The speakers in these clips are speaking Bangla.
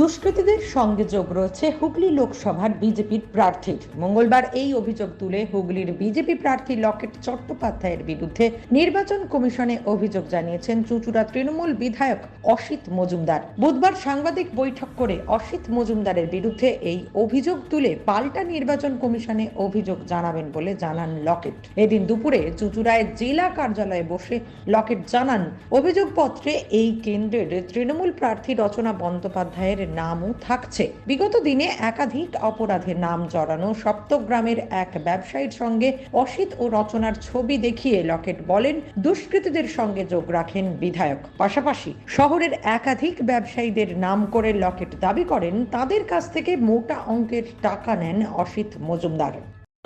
দুষ্কৃতীদের সঙ্গে যোগ রয়েছে হুগলি লোকসভার বিজেপির প্রার্থীর মঙ্গলবার এই অভিযোগ তুলে হুগলির বিজেপি প্রার্থী লকেট চট্টোপাধ্যায়ের বিরুদ্ধে নির্বাচন কমিশনে অভিযোগ জানিয়েছেন চুচুড়া তৃণমূল বিধায়ক অসিত মজুমদার। বুধবার সাংবাদিক বৈঠক করে অসিত মজুমদারের বিরুদ্ধে এই অভিযোগ তুলে পাল্টা নির্বাচন কমিশনে অভিযোগ জানাবেন বলে জানান লকেট। এদিন দুপুরে চুচুড়ায় জেলা কার্যালয়ে বসে লকেট জানান, অভিযোগপত্রে এই কেন্দ্রের তৃণমূল প্রার্থী রচনা বন্দ্যোপাধ্যায়ের নামও থাকছে। বিগত দিনে একাধিক অপরাধে নাম জড়ানো সপ্তগ্রামের এক ব্যবসায়ীর সঙ্গে অসিত ও রচনার ছবি দেখিয়ে লকেট বলেন, দুষ্কৃতীদের সঙ্গে যোগ রাখেন বিধায়ক। পাশাপাশি শহরের একাধিক ব্যবসায়ীদের নাম করে লকেট দাবি করেন, তাদের কাছ থেকে মোটা অঙ্কের টাকা নেন অসিত মজুমদার।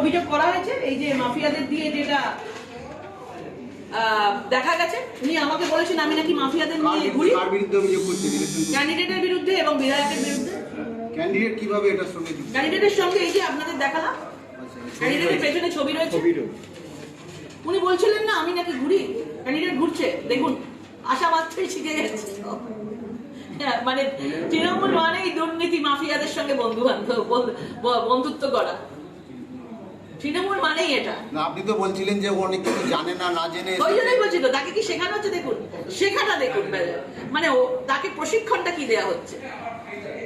অভিযোগ করা হয়েছে, এই যে মাফিয়াদের দিয়ে যেটা দেখা গেছে। উনি আমাকে বলেছেন আমি নাকি মাফিয়াদের নিয়ে ঘুরি। কার বিরুদ্ধে অভিযোগ করছে? ক্যান্ডিডেটের বিরুদ্ধে এবং বিধায়কের বিরুদ্ধে। ক্যান্ডিডেট কীভাবে এটার সঙ্গে যুক্ত? ক্যান্ডিডেটের সঙ্গে এই যে আপনাদের দেখালাম ক্যান্ডিডেটের পেছনে ছবি রয়েছে। উনি বলছিলেন না আমি নাকি ঘুরি। ক্যান্ডিডেট ঘুরছে। দেখুন আশা মাত্রই শিখে গেছে। মানে তৃণমূল মানেই দুর্নীতি মাফিয়াদের সঙ্গে বন্ধু বান্ধব বন্ধুত্ব করা তৃণমূল মানেই এটা। না আপনি তো বলছিলেন যে অনেক কিছু জানে না না জেনে ওই জন্যই বলছি তো তাকে কি শেখানো হচ্ছে? দেখুন শেখাটা দেখুন মানে ও তাকে প্রশিক্ষণটা কি দেয়া হচ্ছে?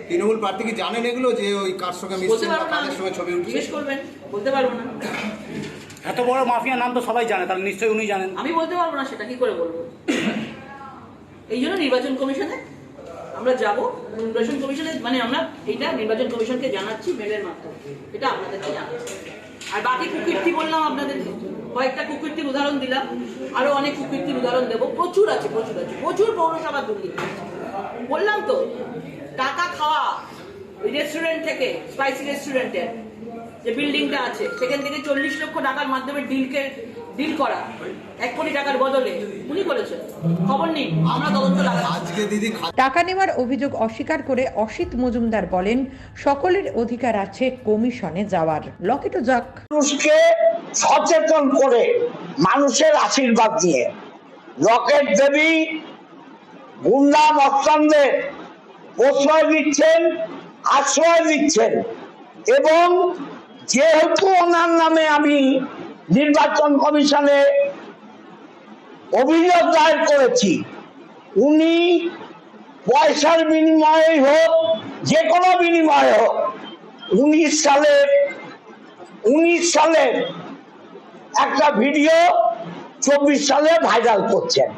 তৃণমূল প্রার্থী কি জানেন এগুলো যে ওই কার সঙ্গে বলতে পারব না সঙ্গে ছবি উঠছে? জিজ্ঞেস করবেন বলতে পারব না। এত বড় মাফিয়ার নাম তো সবাই জানে তাহলে নিশ্চয়ই উনি জানেন। আমি বলতে পারব না সেটা কি করে বলব? এই জন্য নির্বাচন কমিশনে আমরা যাব নির্বাচন কমিশনে মানে আমরা এটা নির্বাচন কমিশনকে জানাচ্ছি মেলের মাধ্যমে এটা আপনাদেরকে জানাচ্ছি। আর বাকি কুকীর্তি বললাম আপনাদের, কয়েকটা কুকীর্তির উদাহরণ দিলাম। আরও অনেক কুকীর্তির উদাহরণ দেবো। প্রচুর আছে প্রচুর আছে, প্রচুর পৌরসভা দুর্নীতি। বললাম তো, টাকা খাওয়া রেস্টুরেন্ট থেকে স্পাইসি রেস্টুরেন্টের যে বিল্ডিংটা আছে, সেখান থেকে চল্লিশ লক্ষ টাকার মাধ্যমে ডিলকে ডিল করা এক কোটি টাকার বদলে। উনি করেছেন খবর নিন আমরা তদন্ত আজকে দিদি টাকা নেওয়ার অভিযোগ অস্বীকার করে অসিত মজুমদার বলেন সকলের অধিকার আছে কমিশনে যাওয়ার। লকেটও যাক। মানুষকে সচেতন করে মানুষের আশীর্বাদ দিয়ে রকেট দেবী গুন্ডা মস্তানদের প্রশ্রয় দিচ্ছেন আশ্রয় দিচ্ছেন। এবং যেহেতু ওনার নামে আমি নির্বাচন কমিশনে অভিযোগ দায়ের করেছি। উনি পয়সার বিনিময়ে হোক, যে কোনো বিনিময়ে হোক, উনিশ সালের উনিশ সালের একটা ভিডিও চব্বিশ সালে ভাইরাল করছেন।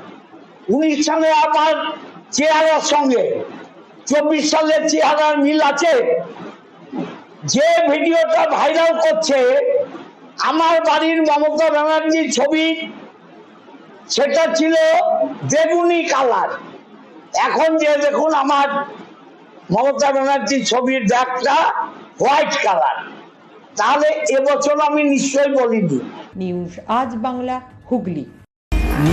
উনিশ সালে আমার চেহারার সঙ্গে, চব্বিশ সালের চেহারার মিল আছে। যে ভিডিওটা ভাইরাল করছে আমার বাড়ির মমতা ব্যানার্জির ছবি, সেটা ছিল বেগুনি কালার। এখন যে দেখুন আমার মমতা ব্যানার্জির ছবির ব্যাগটা হোয়াইট কালার। তাহলে এবছর আমি নিশ্চয়ই বলিনি। নিউজ, আজ বাংলা হুগলি।